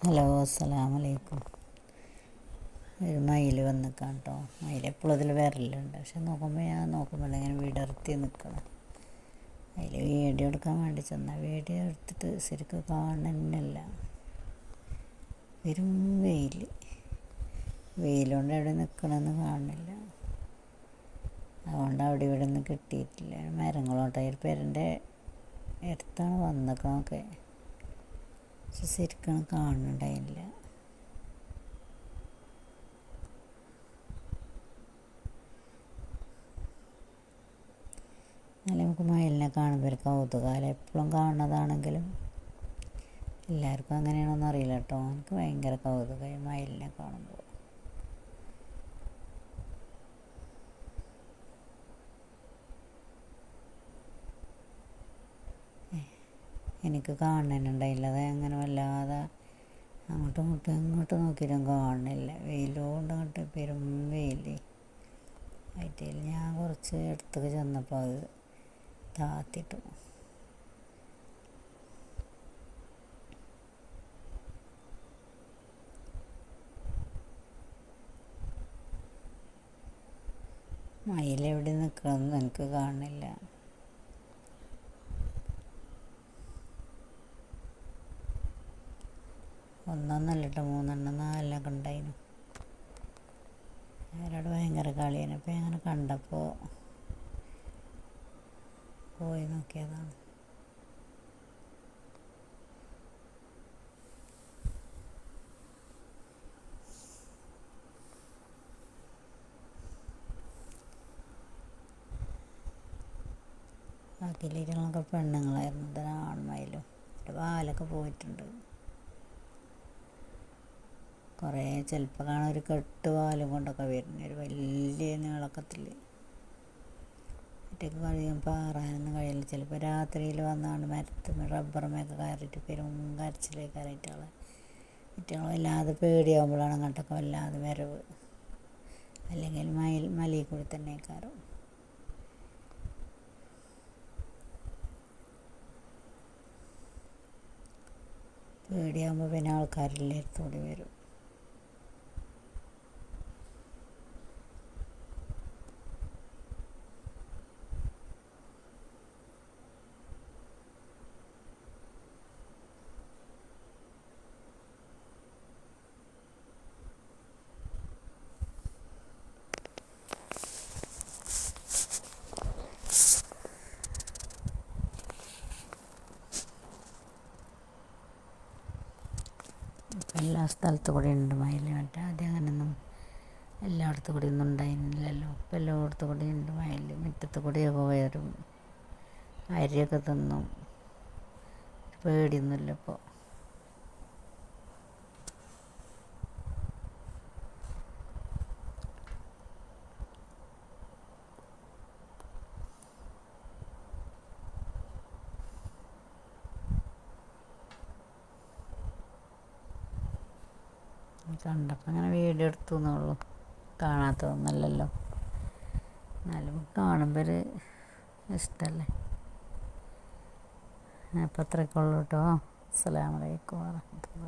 Hello അസ്സലാമലൈക്കും. ഒരു മയിൽ വന്ന് കേട്ടോ മയിൽ എപ്പോഴും അതിൽ വരലുണ്ട് പക്ഷെ നോക്കുമ്പോൾ ഞാൻ നോക്കുമ്പോൾ ഇങ്ങനെ വിടർത്തി നിൽക്കണം അതിൽ വീഡിയോ എടുക്കാൻ വേണ്ടി ചെന്നാൽ വീഡിയോ എടുത്തിട്ട് ശരിക്കും കാണുന്നില്ല. വെറും വെയിൽ വെയിലുകൊണ്ട് എവിടെ നിൽക്കണമെന്ന് കാണുന്നില്ല. അതുകൊണ്ട് അവിടെ ഇവിടെ നിന്ന് കിട്ടിയിട്ടില്ല. മരങ്ങളോട്ടെ ഒരു പേരന്റെ അടുത്താണ് വന്നേക്കണമൊക്കെ പക്ഷെ ശരിക്കും കാണുന്നുണ്ടായില്ല. എന്നാലും നമുക്ക് മയിലിനെ കാണുമ്പോൾ കൗതുകാലം എപ്പോഴും കാണുന്നതാണെങ്കിലും എല്ലാവർക്കും അങ്ങനെയാണോന്ന് അറിയില്ല കേട്ടോ. എനിക്ക് ഭയങ്കര കൗതുകമായി മയിലിനെ കാണുമ്പോൾ. എനിക്ക് കാണുന്നുണ്ടായില്ലത് അങ്ങനെ വല്ലാതെ അങ്ങോട്ടും ഇങ്ങോട്ടും എങ്ങോട്ട് നോക്കിയിട്ടും കാണുന്നില്ല. വെയിലുകൊണ്ട് അങ്ങോട്ട് പെരും വെയിൽ ആയിട്ടില്ല ഞാൻ കുറച്ച് അടുത്തേക്ക് ചെന്നപ്പോൾ അത് താത്തിട്ടു. മയിലെവിടെ നിൽക്കണമെന്ന് എനിക്ക് കാണുന്നില്ല. ഒന്നൊന്നല്ല കേട്ടോ മൂന്നെണ്ണം നാലെണ്ണമൊക്കെ ഉണ്ടായിരുന്നു. അവരോട് ഭയങ്കര കളിയാണ്. അപ്പോൾ അങ്ങനെ കണ്ടപ്പോൾ പോയി നോക്കിയതാണ്. ബാക്കിയിലേക്കുള്ള പെണ്ണുങ്ങളായിരുന്നു. ഇതിന് ആൺമയിലും. ഒരു വാലൊക്കെ പോയിട്ടുണ്ട്. കുറേ ചിലപ്പോൾ കാണാൻ ഒരു കെട്ട് പാലും കൊണ്ടൊക്കെ വരുന്ന ഒരു വലിയ നീളക്കത്തിൽ ഒറ്റയ്ക്ക് കഴിയും പാറാനൊന്നും കഴിയില്ല. ചിലപ്പോൾ രാത്രിയിൽ വന്നാണ് മരത്ത് റബ്ബറുമൊക്കെ കയറിയിട്ട് പെരും കരച്ചിലേക്ക് കയറിയിട്ടുള്ള കുട്ടികൾ വല്ലാതെ പേടിയാകുമ്പോഴാണ് അങ്ങോട്ടൊക്കെ വല്ലാതെ വരവ്. അല്ലെങ്കിൽ മയിൽ മലയിൽ കൂടി തന്നെ കയറും പേടിയാകുമ്പോൾ പിന്നെ ആൾക്കാരെല്ലാം എടുത്തോടി വരും. എല്ലാ സ്ഥലത്തും കൂടെ ഉണ്ട് മയിൽ മറ്റേ. ആദ്യം അങ്ങനെയൊന്നും എല്ലായിടത്തും കൂടി ഒന്നും ഉണ്ടായിരുന്നില്ലല്ലോ. ഇപ്പം എല്ലായിടത്തും കൂടി ഉണ്ട് മയിൽ മുറ്റത്ത് കൂടിയൊക്കെ വരും അരിയൊക്കെ തിന്നും. പേടിയൊന്നുമില്ല ഇപ്പോൾ കണ്ടപ്പോൾ അങ്ങനെ വീഡിയോ എടുത്തു എന്നുള്ളൂ കാണാത്തതൊന്നല്ലല്ലോ. എന്നാലും കാണുമ്പോൾ ഒരു ഇഷ്ടമല്ലേ അപ്പോൾ അത്രയൊക്കെ ഉള്ളൂ കേട്ടോ. അസ്സലാമലൈക്കും വാഹമത്തുള്ള